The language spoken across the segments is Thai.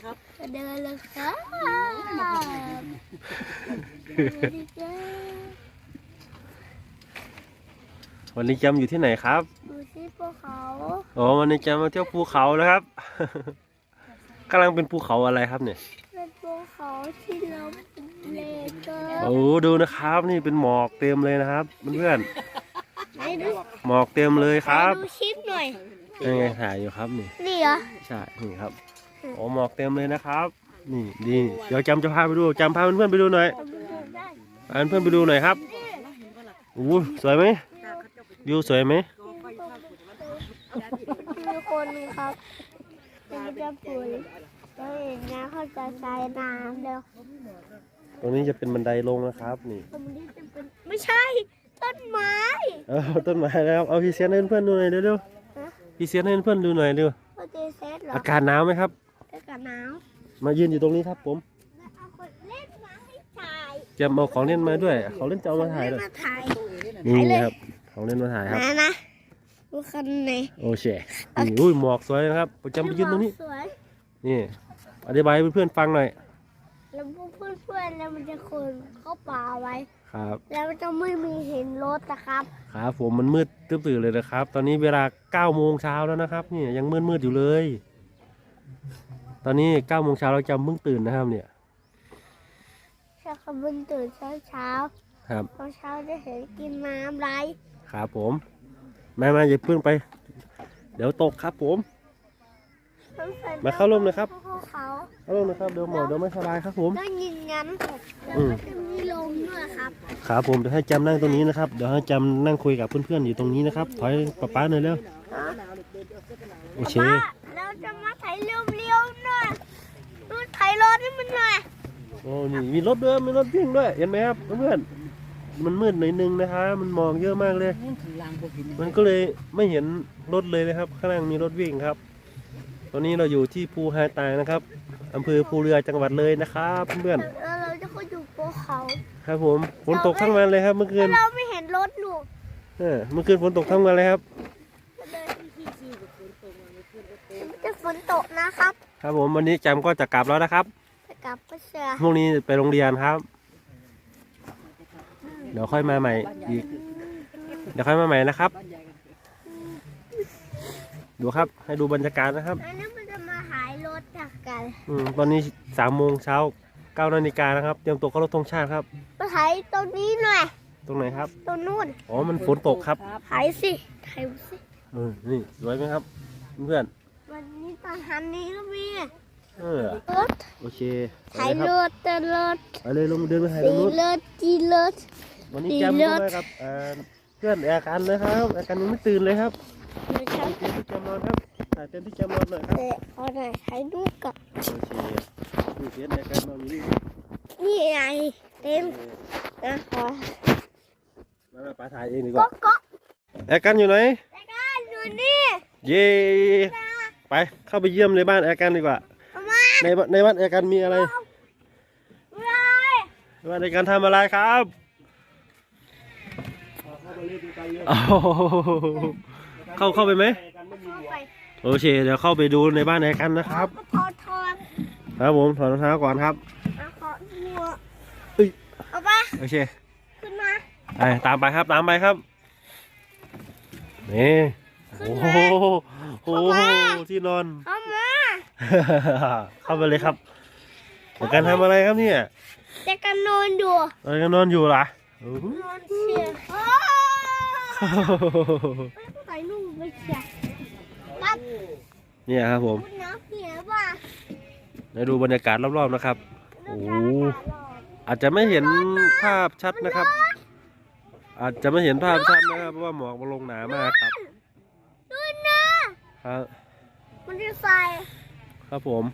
ดีครับจะเดินเลยครับสวัสดีครับวันนี้แจมอยู่ที่ไหนครับดูที่ภูเขาอ๋อวันนี้แจมมาเที่ยวภูเขาแล้วครับกำลังเป็นภูเขาอะไรครับเนี่ยเป็นภูเขาที่เราเป็นเลเกอร์โอ้ดูนะครับ นี่เป็นหมอกเต็มเลยนะครับเพื่อนไหนดูๆหมอกเต็มเลยครับดูคลิปหน่อยยังไงถ่ายอยู่ครับนี่นี่เหรอใช่นี่ครับ โอ้หมอกเต็มเลยนะครับ นี่ดีเดี๋ยวจำจะพาไปดูจำพาเพื่อนๆไปดูหน่อยทำดูได้พาเพื่อนๆไปดูหน่อยครับโอ้สวยไหมวิวสวยไหมมีคนหนึงครับมันจะปุ๋ยแล้วเห็นนะเขาจะใช้น้ำเดี๋ยวตรงนี้จะเป็นบันไดลงนะครับ นี่ตรงนี้จะเป็นไม่ใช่ต้นไม้เอาต้นไม้แล้วเอาพี่เซียนให้เพื่อนๆดูหน่อยเร็วฮะๆพี่เซียนให้เพื่อนๆดูหน่อยเร็วเขาจะเซตเหรออากาศหนาวไหมครับ อากาศหนาวมายืนอยู่ตรงนี้ครับผมแล้วเอาคนเล่นมาให้ถ่ายจะเอาของเล่นมาด้วยของเล่นจะเอามาถ่ายเล่ด้วยนมาถ่าย นี่ถ่ายเลยนะครับของเล่นมาถ่ายครับนะนะดูคันไหนโอเคนี่อุ้ยหมอกสวยนะครับประจำไปยืนตรงนี้สวยนี่อธิบายให้เพื่อนๆฟังหน่อยแล้วพวกเพื่อนๆแล้วมันจะคนเข้าป่าไว้ ครับ แล้วมันจะไม่มีเห็นรถนะครับครับผมมันมืดตื้อตื่นเลยนะครับ ตอนนี้เวลา9โมงเช้าแล้วนะครับนี่ยังมืดมืดๆอยู่เลย ตอนนี้9โมงเช้าเราจำเพิ่งตื่นนะครับเนี่ยถ้าขบุนตื่นเช้าเช้าครับตอนเช้าจะเห็นกินน้ำไรครับผมมามาอย่าเพิ่งไป เดี๋ยวตกครับผม มาเข้าร่มหน่อยครับภูเขาเอาลงนะครับเดี๋ยวหมอกเดี๋ยวไม่สบายครับผมต้องยิงงั้นแล้วอืม ก็จะมีลมด้วยครับครับผมเดี๋ยวให้จำนั่งตรงนี้นะครับเดี๋ยวให้จำนั่งคุยกับเพื่อนๆอยู่ตรงนี้นะครับถอยป๊าป๊าหน่อยเร็วโอเค ป้าเราจะมาถ่ายเร็วๆหน่อย ดูถ่ายรถให้มันหน่อยโอ้นี่มีรถด้วยมีรถวิ่งด้วยเห็นไหมครับเพื่อนๆมันมืดหน่อยนึงนะคะมันหมอกเยอะมากเลย มันก็เลยไม่เห็นรถเลยนะครับ ข้างล่างมีรถวิ่งครับ ตอนนี้เราอยู่ที่ภูฮาตางนะครับอำเภอภูเรือจังหวัดเลยนะครับเพื่อนแล้วเราจะเข้าอยู่ภูเขาๆครับผมฝนตกทั้งวันเลยครับ เมื่อคืแต่นเราไม่เห็นรถหนูเออเมื่อคืนฝนตกทั้งวันเลยครับจะฝนตกนะครับ ครับผมวันนี้แจมก็จะกลับแล้วนะครับจะกลับไปเสือพรุ่งนี้ไปโรงเรียนครับ เดี๋ยวค่อยมาใหม่อีก เดี๋ยวค่อยมาใหม่นะครับ ดูครับ ให้ดูบรรยากาศนะครับอันนี้มันจะมาหายรถจากกันอืมตอนนี้สามโมงเช้าเก้านาฬิกานะครับ เตรียมตัวเข้ารถธงชาติครับ มาถ่ายตรงนี้หน่อย ตรงไหนครับ ตรงนู้น อ๋อ มันฝนตกครับถ่ายสิถ่ายสิเออนี่สวยไหมครับ เพื่อนวั นนี้ตอนหันนี้ก็มีเออรถโอเคไปถ่ายเลยครรับถแต่รถไปเลยลงเดินไปถ่ายตรสีงนู้นรถจีรถ วันนี้ดีแจมเลิก็ศมากับเอ่อเพื่อนแอร์กันนะครับแอร์กันยังไม่ตื่นเลยครับไม่ใช่เต็นท์ที่แจมนอนครับถ่ายเต็นท์ที่แจมนอนหน่อยครับแต่เอาหน่อยถ่ายรูปกับโอเคนี่เต็นท์แอร์กันนอนอยู่นี่นี่ไงเต็มนะขอมามาป้าถ่ายเองดีกก็ว่าก็แอร์กันอยู่ไหนแต่ก็อยู่นี่ เย้ ไปเข้าไปเยี่ยมในบ้านแอร์กันดีกว่ามาในบ้านในบ้านแอร์กันมีอะไรเลยในบ้านแอร์กันทำอะไรครับโอ้โหเข้าเข้าไปไหมเข้าไปโอเคเดี๋ยวเข้าไปดูในบ้านแอร์กันนะครับก็พอทอนครับผมถอดรองเท้าก่อนครับเอาขอหัวเอ้ยเอาไปโอเคขึ้นมาไปตามไปครับตามไปครับนี่ โอ้โหโอ้โหที่นอน เข้ามาเข้าไปเลยครับเดี๋ยวกันทำอะไรครับเนี่ยแต่กันนอนอยู่เรายังนอนอยู่เหรอโอ้โหนอนเสียโอ้ใส่ลูกไปเสียปั๊บเนี่ยครับผมคุณน้ำเสียว่ะเดี๋ยวดูบรรยากาศรอบๆนะครับโอ้โหอาจจะไม่เห็นภาพชัดนะครับ อาจจะไม่เห็นภาพชัดนะครับเพราะว่าหมอกมันลงหนามากครับดูนะ ครับ มันจะใส่ครับผม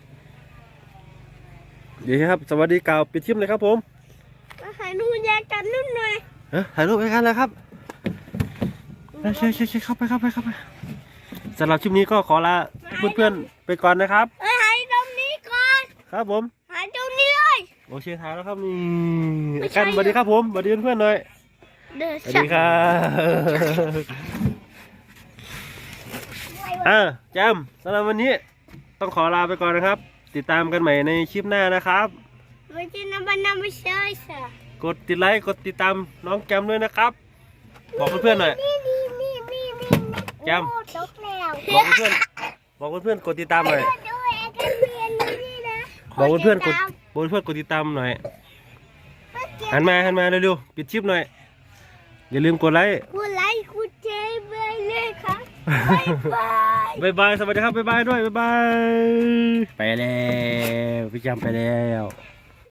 ดีครับ สวัสดีกล่าวปิดทิมเลยครับผมมาใส่ลูกแยกกันนุ่นหน่อยเอ้ยถ่ายรูปไปกันเลยครับไปเชิญเชิญเชิญเข้าไปเข้าไปเข้าไปสำหรับคลิปนี้ก็ขอลาเพื่อนๆไปก่อนนะครับ เอ้ยหายตรงนี้ก่อน ครับผม หายตรงนี้เลย โอเคถ่ายแล้วครับนี่ไม่ใช่ กันสวัสดีครับผมสวัสดีเพื่อนๆหน่อยเดินสวัสดีครับ อ่าแจมสำหรับวันนี้ต้องขอลาไปก่อนนะครับ ติดตามกันใหม่ในคลิปหน้านะครับไม่ใช่น้ำมันน้ำไม่ใช่สิกดติดไลค์กดติดตามน้องแกมด้วยนะครับ บอกเพื่อนๆหน่อยนี่นี่นี่นี่นี่แจมโอ้ตกแล้วบอกเพื่อนๆบอกเพื่อนๆกดติดตามหน่อยด้วยเอกเรียนนี่นะบอกเพื่อนๆกดบอกเพื่อนๆกดติดตามหน่อยหันมาหันมาเร็วๆปิดชิปหน่อย อย่าลืมกดไลค์คุณไลค์คุณ บายบายบ๊ายบาย สวัสดีครับบ๊ายบายด้วยบ๊ายบาย ไปแล้ว พี่จำไปแล้ว